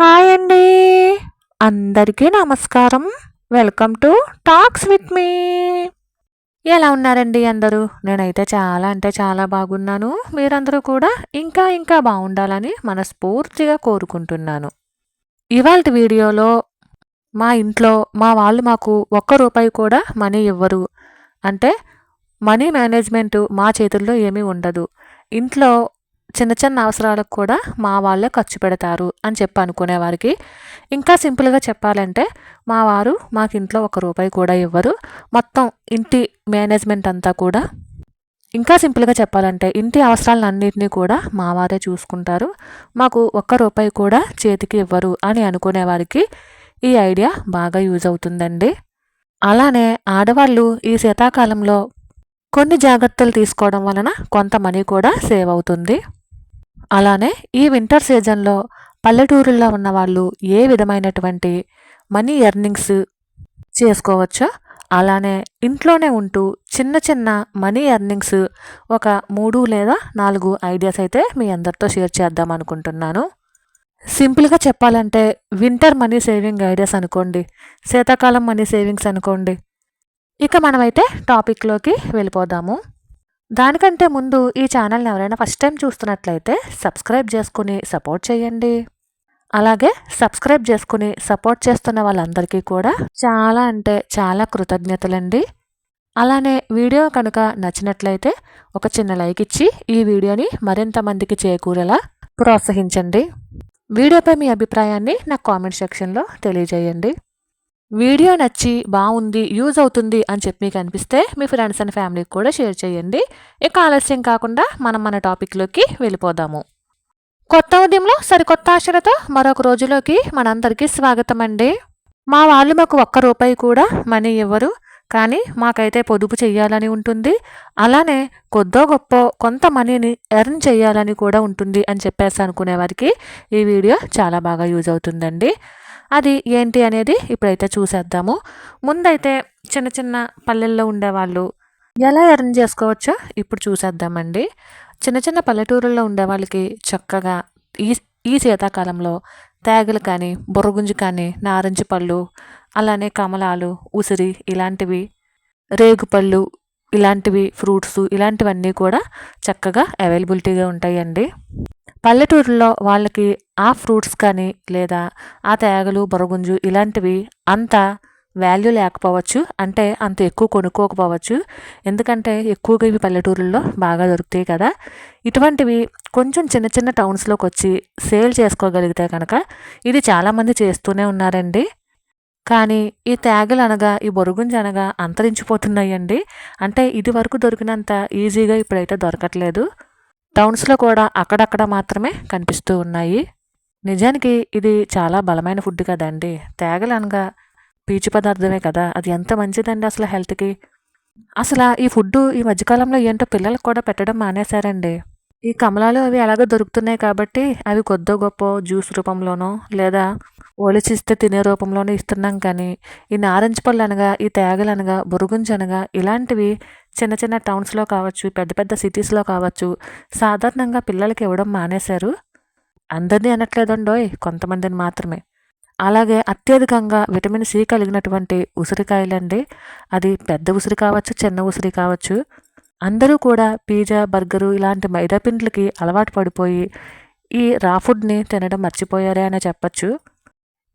Hi అండి. అందరికీ నమస్కారం. Welcome to talks with me. ఎలా ఉన్నారండి అందరూ? నేనైతే చాలా అంటే చాలా బాగున్నాను. మీరందరూ కూడా ఇంకా ఇంకా బాగుండాలని మనస్ఫూర్తిగా కోరుకుంటున్నాను. ఇవాళ వీడియోలో మా ఇంట్లో మా వాళ్ళు మాకు ఒక్క రూపాయి కూడా మనీ ఇవ్వరు. అంటే మనీ మేనేజ్మెంట్ మా చేతుల్లో ఏమీ ఉండదు. ఇంట్లో చిన్న చిన్న అవసరాలకు కూడా మా వాళ్ళే ఖర్చు పెడతారు అని చెప్పి అనుకునేవారికి ఇంకా సింపుల్గా చెప్పాలంటే మా వారు మాకు ఇంట్లో ఒక రూపాయి కూడా ఇవ్వరు. మొత్తం ఇంటి మేనేజ్మెంట్ అంతా కూడా. ఇంకా సింపుల్గా చెప్పాలంటే ఇంటి అవసరాలన్నింటినీ కూడా మా వారే చూసుకుంటారు. మాకు ఒక్క రూపాయి కూడా చేతికి ఇవ్వరు అని అనుకునేవారికి ఈ ఐడియా బాగా యూజ్ అవుతుందండి. అలానే ఆడవాళ్ళు ఈ శీతాకాలంలో కొన్ని జాగ్రత్తలు తీసుకోవడం వలన కొంత మనీ కూడా సేవ్ అవుతుంది. అలానే ఈ వింటర్ సీజన్లో పల్లెటూరుల్లో ఉన్న వాళ్ళు ఏ విధమైనటువంటి మనీ ఎర్నింగ్స్ చేసుకోవచ్చో? అలానే ఇంట్లోనే ఉంటూ చిన్న చిన్న మనీ ఎర్నింగ్స్ ఒక మూడు లేదా నాలుగు ఐడియాస్ అయితే మీ అందరితో షేర్ చేద్దాం అనుకుంటున్నాను. సింపుల్గా చెప్పాలంటే వింటర్ మనీ సేవింగ్ ఐడియాస్ అనుకోండి శీతాకాలం మనీ సేవింగ్స్ అనుకోండి. ఇక మనమైతే టాపిక్లోకి వెళ్ళిపోదాము. దానికంటే ముందు ఈ ఛానల్ని ఎవరైనా ఫస్ట్ టైం చూస్తున్నట్లయితే సబ్స్క్రైబ్ చేసుకుని సపోర్ట్ చేయండి. అలాగే సబ్స్క్రైబ్ చేసుకుని సపోర్ట్ చేస్తున్న వాళ్ళందరికీ కూడా చాలా అంటే చాలా కృతజ్ఞతలండి. అలానే వీడియో కనుక నచ్చినట్లయితే ఒక చిన్న లైక్ ఇచ్చి ఈ వీడియోని మరింత మందికి చేకూరేలా ప్రోత్సహించండి. వీడియోపై మీ అభిప్రాయాన్ని నాకు కామెంట్ సెక్షన్లో తెలియజేయండి. వీడియో నచ్చి బాగుంది యూజ్ అవుతుంది అని చెప్పి మీకు అనిపిస్తే మీ ఫ్రెండ్స్ అండ్ ఫ్యామిలీకి కూడా షేర్ చేయండి. ఇక ఆలస్యం కాకుండా మనం మన టాపిక్లోకి వెళ్ళిపోదాము. కొత్త ఉదయంలో సరికొత్త ఆశలతో మరొక రోజులోకి మనందరికీ స్వాగతం అండి. మా వాళ్ళు మాకు ఒక్క రూపాయి కూడా మనీ ఇవ్వరు కానీ మాకైతే పొదుపు చేయాలని ఉంటుంది. అలానే కొద్దో గొప్ప కొంత మనీని ఎర్న్ చేయాలని కూడా ఉంటుంది అని చెప్పేసి అనుకునే వారికి ఈ వీడియో చాలా బాగా యూజ్ అవుతుందండి. అది ఏంటి అనేది ఇప్పుడైతే చూసేద్దాము. ముందైతే చిన్న చిన్న పల్లెల్లో ఉండేవాళ్ళు ఎలా ఎర్న్ చేసుకోవచ్చో ఇప్పుడు చూసేద్దామండి. చిన్న చిన్న పల్లెటూరుల్లో ఉండే వాళ్ళకి చక్కగా ఈ ఈ శీతాకాలంలో తేగలు కానీ బుర్రగుంజు కానీ నారింజ పళ్ళు అలానే కమలాలు ఉసిరి ఇలాంటివి రేగుపళ్ళు ఇలాంటివి ఫ్రూట్స్ ఇలాంటివన్నీ కూడా చక్కగా అవైలబిలిటీగా ఉంటాయండి. పల్లెటూరులో వాళ్ళకి ఆ ఫ్రూట్స్ కానీ లేదా ఆ తేగలు బొరగుంజు ఇలాంటివి అంత వాల్యూ లేకపోవచ్చు. అంటే అంత ఎక్కువ కొనుక్కోకపోవచ్చు. ఎందుకంటే ఎక్కువగా ఇవి పల్లెటూరుల్లో బాగా దొరుకుతాయి కదా. ఇటువంటివి కొంచెం చిన్న చిన్న టౌన్స్లోకి వచ్చి సేల్ చేసుకోగలిగితే కనుక ఇది చాలామంది చేస్తూనే ఉన్నారండి. కానీ ఈ తేగలు అనగా ఈ బొరుగుంజ అనగా అంతరించిపోతున్నాయండి. అంటే ఇది వరకు దొరికినంత ఈజీగా ఇప్పుడైతే దొరకట్లేదు. టౌన్స్లో కూడా అక్కడక్కడ మాత్రమే కనిపిస్తూ ఉన్నాయి. నిజానికి ఇది చాలా బలమైన ఫుడ్ కదండి. తేగలు అనగా పీచు పదార్థమే కదా. అది ఎంత మంచిదండి అసలు హెల్త్కి? అసలు ఈ ఫుడ్ ఈ మధ్యకాలంలో ఏంటో పిల్లలకు కూడా పెట్టడం మానేశారండి. ఈ కమలాలు అవి ఎలాగో దొరుకుతున్నాయి కాబట్టి అవి కొద్దో గొప్ప జ్యూస్ రూపంలోనో లేదా ఒలిచిస్తే తినే రూపంలోనో ఇస్తున్నాం కానీ ఈ నారింజ పళ్ళు అనగా ఈ తేగలు అనగా బురుగుంజ అనగా ఇలాంటివి చిన్న చిన్న టౌన్స్లో కావచ్చు పెద్ద పెద్ద సిటీస్లో కావచ్చు సాధారణంగా పిల్లలకి ఇవ్వడం మానేశారు. అందరినీ అనట్లేదండోయ్ కొంతమందిని మాత్రమే. అలాగే అత్యధికంగా విటమిన్ సి కలిగినటువంటి ఉసిరికాయలండి. అది పెద్ద ఉసిరి కావచ్చు చిన్న ఉసిరి కావచ్చు. అందరూ కూడా పిజ్జా బర్గరు ఇలాంటి మైదా పిండ్లకి అలవాటు పడిపోయి ఈ రా ఫుడ్ని తినడం మర్చిపోయారే అనే చెప్పచ్చు.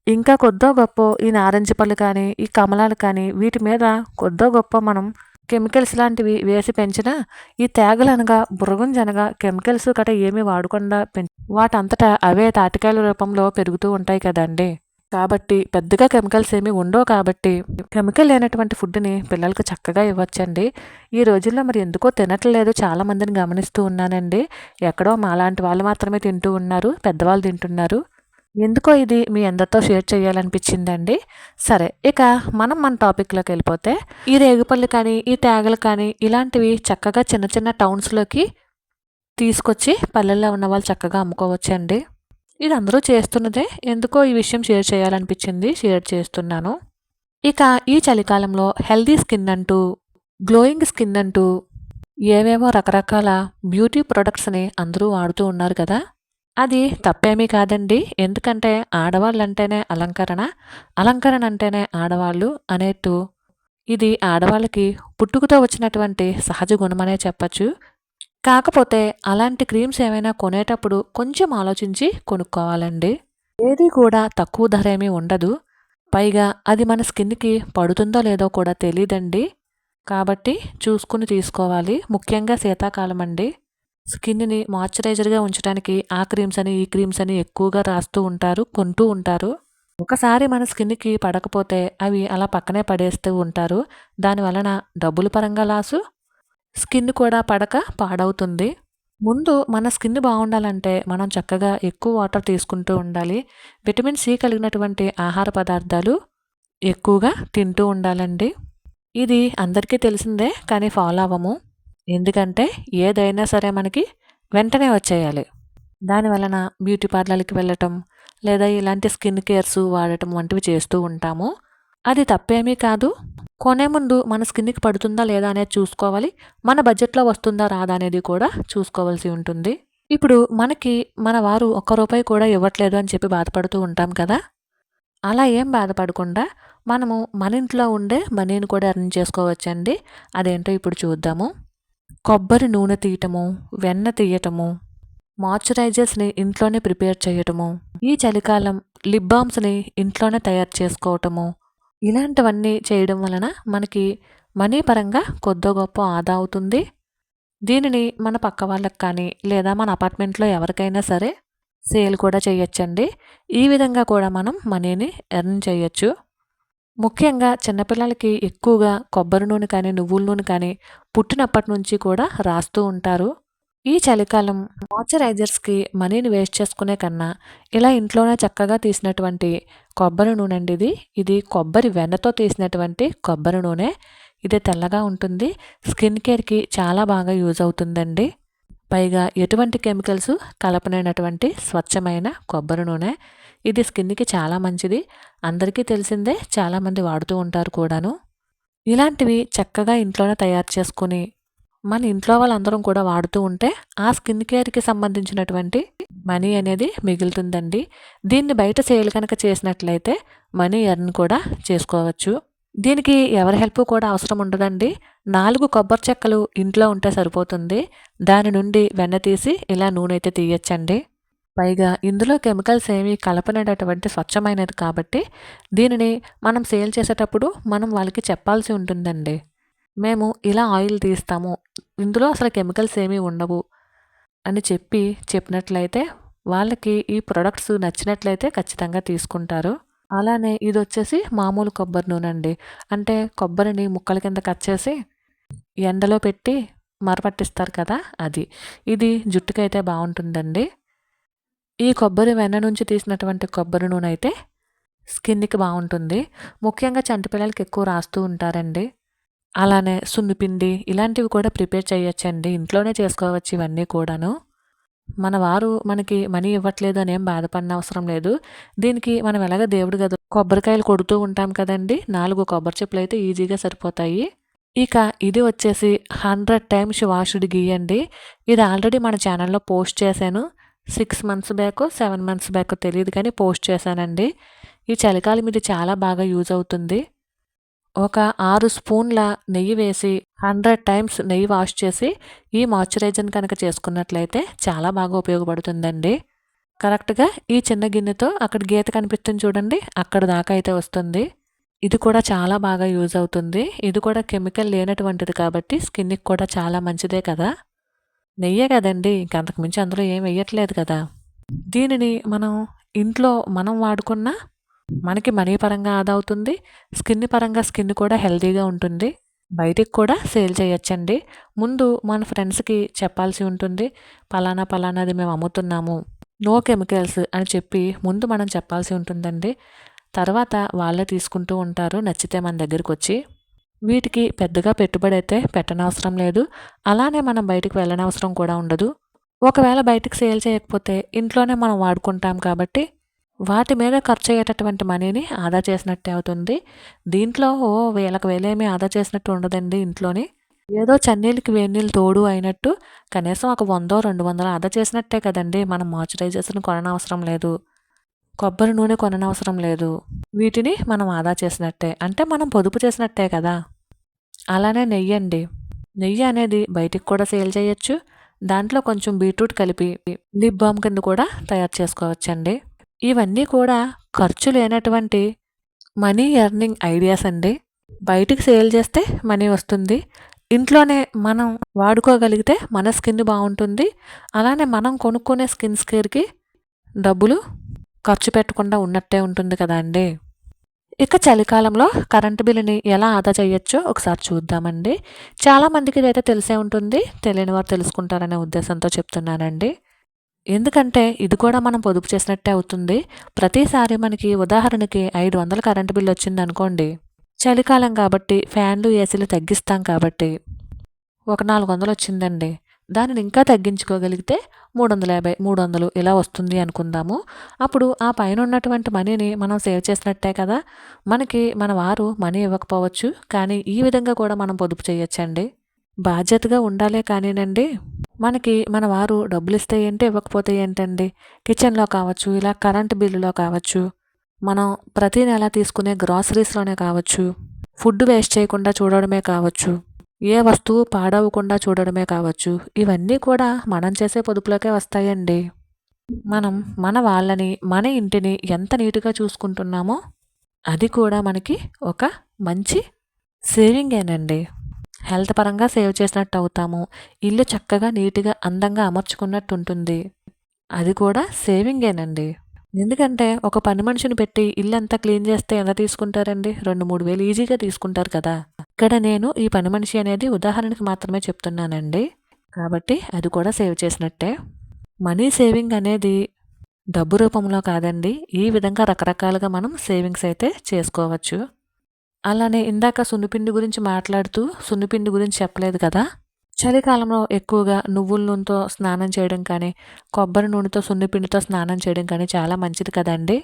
ఇంకా కొద్దో గొప్ప ఈ నారింజ పళ్ళు కానీ ఈ కమలాలు కానీ వీటి మీద కొద్దో గొప్ప మనం కెమికల్స్ లాంటివి వేసి పెంచినా ఈ తేగలు అనగా బుర్రగుంజ అనగా కెమికల్స్ గట ఏమీ వాడకుండా పెంచ వాటంతటా అవే తాటికాయల రూపంలో పెరుగుతూ ఉంటాయి కదండి. కాబట్టి పెద్దగా కెమికల్స్ ఏమీ ఉండవు కాబట్టి కెమికల్ లేనటువంటి ఫుడ్ని పిల్లలకు చక్కగా ఇవ్వచ్చండి. ఈ రోజుల్లో మరి ఎందుకో తినట్లేదు చాలా మందిని గమనిస్తూ ఉన్నానండి. ఎక్కడో మాలాంటి వాళ్ళు మాత్రమే తింటూ ఉన్నారు పెద్దవాళ్ళు తింటున్నారు. ఎందుకో ఇది మీ అందరితో షేర్ చేయాలనిపించిందండి. సరే ఇక మనం మన టాపిక్లోకి వెళ్ళిపోతే ఈ రేగుపళ్ళు కానీ ఈ తేగలు కానీ ఇలాంటివి చక్కగా చిన్న చిన్న టౌన్స్లోకి తీసుకొచ్చి పల్లెల్లో ఉన్న వాళ్ళు చక్కగా అమ్ముకోవచ్చండి. ఇది అందరూ చేస్తున్నదే. ఎందుకో ఈ విషయం షేర్ చేయాలనిపించింది షేర్ చేస్తున్నాను. ఇక ఈ చలికాలంలో హెల్దీ స్కిన్ అంటూ గ్లోయింగ్ స్కిన్ అంటూ ఏవేవో రకరకాల బ్యూటీ ప్రొడక్ట్స్ని అందరూ వాడుతూ ఉన్నారు కదా. అది తప్పేమీ కాదండి. ఎందుకంటే ఆడవాళ్ళంటేనే అలంకరణ అలంకరణ అంటేనే ఆడవాళ్ళు అనేట్టు ఇది ఆడవాళ్ళకి పుట్టుకతో వచ్చినటువంటి సహజ గుణమనే చెప్పచ్చు. కాకపోతే అలాంటి క్రీమ్స్ ఏమైనా కొనేటప్పుడు కొంచెం ఆలోచించి కొనుక్కోవాలండి. ఏది కూడా తక్కువ ధర ఏమీ ఉండదు. పైగా అది మన స్కిన్కి పడుతుందో లేదో కూడా తెలియదండి కాబట్టి చూసుకుని తీసుకోవాలి. ముఖ్యంగా శీతాకాలం అండి స్కిన్ని మాయిశ్చరైజర్గా ఉంచడానికి ఆ క్రీమ్స్ అని ఈ క్రీమ్స్ అని ఎక్కువగా రాస్తూ ఉంటారు కొంటూ ఉంటారు. ఒకసారి మన స్కిన్కి పడకపోతే అవి అలా పక్కనే పడేస్తూ ఉంటారు. దాని వలన డబ్బుల పరంగా లాసు స్కిన్ కూడా పడక పాడవుతుంది. ముందు మన స్కిన్ బాగుండాలంటే మనం చక్కగా ఎక్కువ వాటర్ తీసుకుంటూ ఉండాలి. విటమిన్ సి కలిగినటువంటి ఆహార పదార్థాలు ఎక్కువగా తింటూ ఉండాలండి. ఇది అందరికీ తెలిసిందే కానీ ఫాలో అవ్వము. ఎందుకంటే ఏదైనా సరే మనకి వెంటనే వచ్చేయాలి. దాని వలన బ్యూటీ పార్లర్కి వెళ్ళటం లేదా ఇలాంటి స్కిన్ కేర్స్ వాడటం వంటివి చేస్తూ ఉంటాము. అది తప్పేమీ కాదు. కొనే ముందు మన స్కిన్కి పడుతుందా లేదా అనేది చూసుకోవాలి. మన బడ్జెట్లో వస్తుందా రాదా అనేది కూడా చూసుకోవాల్సి ఉంటుంది. ఇప్పుడు మనకి మన వారు ఒక్క రూపాయి కూడా ఇవ్వట్లేదు అని చెప్పి బాధపడుతూ ఉంటాం కదా. అలా ఏం బాధపడకుండా మనము మన ఇంట్లో ఉండే మనీని కూడా అర్న్ చేసుకోవచ్చండి. అదేంటో ఇప్పుడు చూద్దాము. కొబ్బరి నూనె తీయటము వెన్న తీయటము మాయిశ్చరైజర్స్ని ఇంట్లోనే ప్రిపేర్ చేయటము ఈ చలికాలం లిప్ బామ్స్ని ఇంట్లోనే తయారు చేసుకోవటము ఇలాంటివన్నీ చేయడం వలన మనకి మనీ పరంగా కొద్దో గొప్ప ఆదా అవుతుంది. దీనిని మన పక్క వాళ్ళకి కానీ లేదా మన అపార్ట్మెంట్లో ఎవరికైనా సరే సేల్ కూడా చేయొచ్చండి. ఈ విధంగా కూడా మనం మనీని ఎర్న్ చేయొచ్చు. ముఖ్యంగా చిన్నపిల్లలకి ఎక్కువగా కొబ్బరి నూనె కానీ నువ్వుల నూనె కానీ పుట్టినప్పటి నుంచి కూడా రాస్తూ ఉంటారు. ఈ చలికాలం మాయిశ్చరైజర్స్కి మనీని వేస్ట్ చేసుకునే కన్నా ఇలా ఇంట్లోనే చక్కగా తీసినటువంటి కొబ్బరి నూనె అండి ఇది. ఇది కొబ్బరి వెన్నతో తీసినటువంటి కొబ్బరి నూనె. ఇది తెల్లగా ఉంటుంది. స్కిన్ కేర్కి చాలా బాగా యూజ్ అవుతుందండి. పైగా ఎటువంటి కెమికల్స్ కలపనైనటువంటి స్వచ్ఛమైన కొబ్బరి నూనె. ఇది స్కిన్కి చాలా మంచిది. అందరికీ తెలిసిందే చాలామంది వాడుతూ ఉంటారు కూడాను. ఇలాంటివి చక్కగా ఇంట్లోనే తయారు చేసుకుని మన ఇంట్లో వాళ్ళందరం కూడా వాడుతూ ఉంటే ఆ స్కిన్ కేర్కి సంబంధించినటువంటి మనీ అనేది మిగులుతుందండి. దీన్ని బయట సేల్ కనుక చేసినట్లయితే మనీ ఎర్న్ కూడా చేసుకోవచ్చు. దీనికి ఎవరి హెల్ప్ కూడా అవసరం ఉండదండి. నాలుగు కొబ్బరి చెక్కలు ఇంట్లో ఉంటే సరిపోతుంది. దాని నుండి వెన్న తీసి ఇలా నూనె అయితే తీయచ్చండి. పైగా ఇందులో కెమికల్స్ ఏమీ కలపనటువంటి స్వచ్ఛమైనది కాబట్టి దీనిని మనం సేల్ చేసేటప్పుడు మనం వాళ్ళకి చెప్పాల్సి ఉంటుందండి. మేము ఇలా ఆయిల్ తీస్తాము ఇందులో అసలు కెమికల్స్ ఏమీ ఉండవు అని చెప్పి చెప్పినట్లయితే వాళ్ళకి ఈ ప్రొడక్ట్స్ నచ్చినట్లయితే ఖచ్చితంగా తీసుకుంటారు. అలానే ఇది వచ్చేసి మామూలు కొబ్బరి నూనె అండి అంటే కొబ్బరిని ముక్కల కింద కట్ చేసి ఎండలో పెట్టి మరపట్టిస్తారు కదా అది. ఇది జుట్టుకైతే బాగుంటుందండి. ఈ కొబ్బరి వెన్న నుంచి తీసినటువంటి కొబ్బరి నూనె అయితే స్కిన్కి బాగుంటుంది. ముఖ్యంగా చంటిపిల్లలకి ఎక్కువ రాస్తూ ఉంటారండి. అలానే సున్నిపిండి ఇలాంటివి కూడా ప్రిపేర్ చేయొచ్చండి. ఇంట్లోనే చేసుకోవచ్చు ఇవన్నీ కూడాను. మన వారు మనకి మనీ ఇవ్వట్లేదు అని ఏం బాధపడిన అవసరం లేదు. దీనికి మనం ఎలాగ దేవుడు కదా కొబ్బరికాయలు కొడుతూ ఉంటాం కదండి. నాలుగు కొబ్బరి చెప్పులు అయితే ఈజీగా సరిపోతాయి. ఇక ఇది వచ్చేసి హండ్రెడ్ టైమ్స్ వాషుడ్ గీయండి ఇది ఆల్రెడీ మన ఛానల్లో పోస్ట్ చేశాను. Six months back seven months back తెలియదు కానీ పోస్ట్ చేశానండి. ఈ చలికాలం ఇది చాలా బాగా యూజ్ అవుతుంది. ఒక ఆరు స్పూన్ల నెయ్యి వేసి హండ్రెడ్ టైమ్స్ నెయ్యి వాష్ చేసి ఈ మాయిశ్చరైజర్ని కనుక చేసుకున్నట్లయితే చాలా బాగా ఉపయోగపడుతుందండి. కరెక్ట్గా ఈ చిన్న గిన్నెతో అక్కడ గీత కనిపిస్తుంది చూడండి అక్కడ దాకా అయితే వస్తుంది. ఇది కూడా చాలా బాగా యూజ్ అవుతుంది. ఇది కూడా కెమికల్ లేనటువంటిది కాబట్టి స్కిన్కి కూడా చాలా మంచిదే కదా. నెయ్యే కదండి. ఇంక మించి అందులో ఏం వేయట్లేదు కదా. దీనిని మనం ఇంట్లో మనం వాడుకున్న మనకి మనీ పరంగా ఆదా అవుతుంది స్కిన్ పరంగా స్కిన్ కూడా హెల్తీగా ఉంటుంది. బయటికి కూడా సేల్ చేయొచ్చండి. ముందు మన ఫ్రెండ్స్కి చెప్పాల్సి ఉంటుంది. పలానా పలానాది మేము అమ్ముతున్నాము. నో కెమికల్స్ అని చెప్పి ముందు మనం చెప్పాల్సి ఉంటుందండి. తర్వాత వాళ్ళే తీసుకుంటూ ఉంటారు. నచ్చితే మన దగ్గరికి వచ్చి వీటికి పెద్దగా పెట్టుబడి అయితే పెట్టనవసరం లేదు. అలానే మనం బయటికి వెళ్ళనవసరం కూడా ఉండదు. ఒకవేళ బయటికి సేల్ చేయకపోతే ఇంట్లోనే మనం వాడుకుంటాం కాబట్టి వాటి మీద ఖర్చు అయ్యేటటువంటి మనీని ఆదా చేసినట్టే అవుతుంది. దీంట్లో ఓ వేలకు వేలేమీ ఆదా చేసినట్టు ఉండదండి ఇంట్లోని. ఏదో చన్నీళ్ళకి వేడినీళ్ళు తోడు అయినట్టు కనీసం ఒక వందో రెండు వందలు ఆదా చేసినట్టే కదండి మనం మాయిశ్చరైజర్స్ని కొననవసరం లేదు. కొబ్బరి నూనె కొననవసరం లేదు. వీటిని మనం ఆదా చేసినట్టే. అంటే మనం పొదుపు చేసినట్టే కదా. అలానే నెయ్యి అండి. నెయ్యి అనేది బయటికి కూడా సేల్ చేయొచ్చు. దాంట్లో కొంచెం బీట్రూట్ కలిపి లిప్ బామ్ కింద కూడా తయారు చేసుకోవచ్చండి. ఇవన్నీ కూడా ఖర్చు లేనటువంటి మనీ ఎర్నింగ్ ఐడియాస్ అండి. బయటికి సేల్ చేస్తే మనీ వస్తుంది. ఇంట్లోనే మనం వాడుకోగలిగితే మన స్కిన్ బాగుంటుంది. అలానే మనం కొనుక్కునే స్కిన్ స్కేర్కి డబ్బులు ఖర్చు పెట్టకుండా ఉన్నట్టే ఉంటుంది కదా అండి. ఇక చలికాలంలో కరెంటు బిల్లుని ఎలా ఆదా చేయొచ్చో ఒకసారి చూద్దామండి. చాలామందికి ఇదైతే తెలిసే ఉంటుంది. తెలియని వారు తెలుసుకుంటారనే ఉద్దేశంతో చెప్తున్నానండి. ఎందుకంటే ఇది కూడా మనం పొదుపు చేసినట్టే అవుతుంది. ప్రతిసారి మనకి ఉదాహరణకి ఐదు వందల కరెంటు బిల్లు వచ్చింది అనుకోండి చలికాలం కాబట్టి ఫ్యాన్లు ఏసీలు తగ్గిస్తాం కాబట్టి ఒక నాలుగు వందలు వచ్చిందండి. దానిని ఇంకా తగ్గించుకోగలిగితే మూడు వందల యాభై మూడు వందలు ఇలా వస్తుంది అనుకుందాము. అప్పుడు ఆ పైన ఉన్నటువంటి మనీని మనం సేవ్ చేసినట్టే కదా. మనకి మన వారు మనీ ఇవ్వకపోవచ్చు కానీ ఈ విధంగా కూడా మనం పొదుపు చేయొచ్చండి. బాధ్యతగా ఉండాలే కానీనండి మనకి మన వారు డబ్బులు ఇస్తే ఏంటి ఇవ్వకపోతే ఏంటండి? కిచెన్లో కావచ్చు ఇలా కరెంటు బిల్లులో కావచ్చు మనం ప్రతి నెల తీసుకునే గ్రాసరీస్లోనే కావచ్చు ఫుడ్ వేస్ట్ చేయకుండా చూడడమే కావచ్చు. ఏ వస్తువు పాడవకుండా చూడడమే కావచ్చు ఇవన్నీ కూడా మనం చేసే పొదుపులోకే వస్తాయండి. మనం మన వాళ్ళని మన ఇంటిని ఎంత నీట్గా చూసుకుంటున్నామో అది కూడా మనకి ఒక మంచి సేవింగేనండి హెల్త్ పరంగా సేవ్ చేసినట్టు అవుతాము ఇల్లు చక్కగా నీట్గా అందంగా అమర్చుకున్నట్టు ఉంటుంది. అది కూడా సేవింగేనండి ఎందుకంటే ఒక పని మనిషిని పెట్టి ఇల్లంతా క్లీన్ చేస్తే ఎంత తీసుకుంటారండి? రెండు మూడు వేలు ఈజీగా తీసుకుంటారు కదా. ఇక్కడ నేను ఈ పని మనిషి అనేది ఉదాహరణకి మాత్రమే చెప్తున్నానండి. కాబట్టి అది కూడా సేవ్ చేసినట్టే. మనీ సేవింగ్ అనేది డబ్బు రూపంలో కాదండి. ఈ విధంగా రకరకాలుగా మనం సేవింగ్స్ అయితే చేసుకోవచ్చు. అలానే ఇందాక సున్నిపిండి గురించి మాట్లాడుతూ సున్నిపిండి గురించి చెప్పలేదు కదా. చలికాలంలో ఎక్కువగా నువ్వుల నూనెతో స్నానం చేయడం కానీ కొబ్బరి నూనెతో సున్నిపిండితో స్నానం చేయడం కానీ చాలా మంచిది కదండి.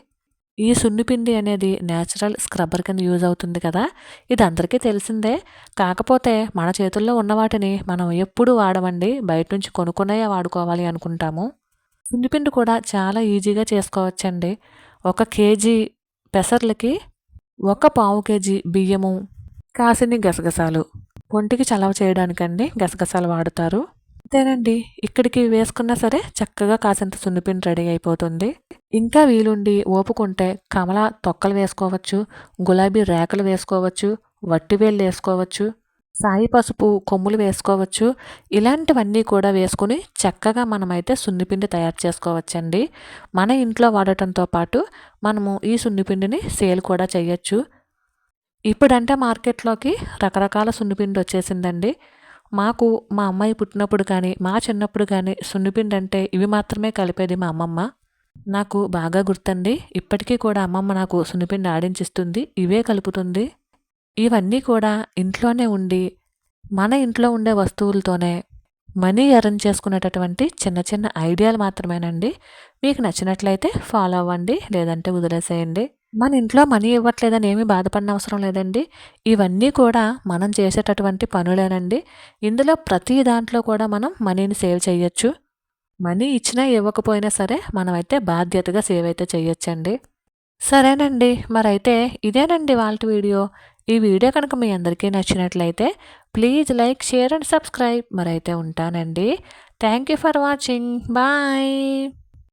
ఈ సున్నిపిండి అనేది న్యాచురల్ స్క్రబ్బర్ కింద యూజ్ అవుతుంది కదా. ఇది అందరికీ తెలిసిందే. కాకపోతే మన చేతుల్లో ఉన్న వాటిని మనం ఎప్పుడు వాడమండి? బయట నుంచి కొనుక్కునే వాడుకోవాలి అనుకుంటాము. సున్నిపిండి కూడా చాలా ఈజీగా చేసుకోవచ్చండి. ఒక కేజీ పెసర్లకి ఒక పావు కేజీ బియ్యము కాసిని గసగసాలు ఒంటికి చలవ చేయడానికండి గసగసాలు వాడతారు. అంతేనండి. ఇక్కడికి వేసుకున్నా సరే చక్కగా కాసింత సున్నిపిండి రెడీ అయిపోతుంది. ఇంకా వీలుండి ఓపుకుంటే కమల తొక్కలు వేసుకోవచ్చు గులాబీ రేకలు వేసుకోవచ్చు వట్టివేళ్ళు వేసుకోవచ్చు సాయి పసుపు కొమ్ములు వేసుకోవచ్చు. ఇలాంటివన్నీ కూడా వేసుకుని చక్కగా మనమైతే సున్నిపిండి తయారు చేసుకోవచ్చండి. మన ఇంట్లో వాడటంతో పాటు మనము ఈ సున్నిపిండిని సేల్ కూడా చేయొచ్చు. ఇప్పుడంటే మార్కెట్లోకి రకరకాల సున్నిపిండి వచ్చేసిందండి. మాకు మా అమ్మాయి పుట్టినప్పుడు కానీ మా చిన్నప్పుడు కానీ సున్నిపిండి అంటే ఇవి మాత్రమే కలిపేది మా అమ్మమ్మ. నాకు బాగా గుర్తండి. ఇప్పటికీ కూడా అమ్మమ్మ నాకు సున్నిపిండి ఆడించిస్తుంది. ఇవే కలుపుతుంది. ఇవన్నీ కూడా ఇంట్లోనే ఉండి మన ఇంట్లో ఉండే వస్తువులతోనే మనీ ఎర్న్ చేసుకునేటటువంటి చిన్న చిన్న ఐడియాలు మాత్రమేనండి. మీకు నచ్చినట్లయితే ఫాలో అవ్వండి లేదంటే వదిలేసేయండి. మన ఇంట్లో మనీ ఇవ్వట్లేదని ఏమీ బాధపడిన అవసరం లేదండి. ఇవన్నీ కూడా మనం చేసేటటువంటి పనులేనండి. ఇందులో ప్రతి దాంట్లో కూడా మనం మనీని సేవ్ చేయొచ్చు. మనీ ఇచ్చినా ఇవ్వకపోయినా సరే మనమైతే బాధ్యతగా సేవ్ అయితే చేయొచ్చండి. సరేనండి. మరైతే ఇదేనండి వాళ్ళ వీడియో. ఈ వీడియో కనుక మీ అందరికీ నచ్చినట్లయితే please like share and subscribe. మరైతే ఉంటానండి. Thank you for watching. Bye.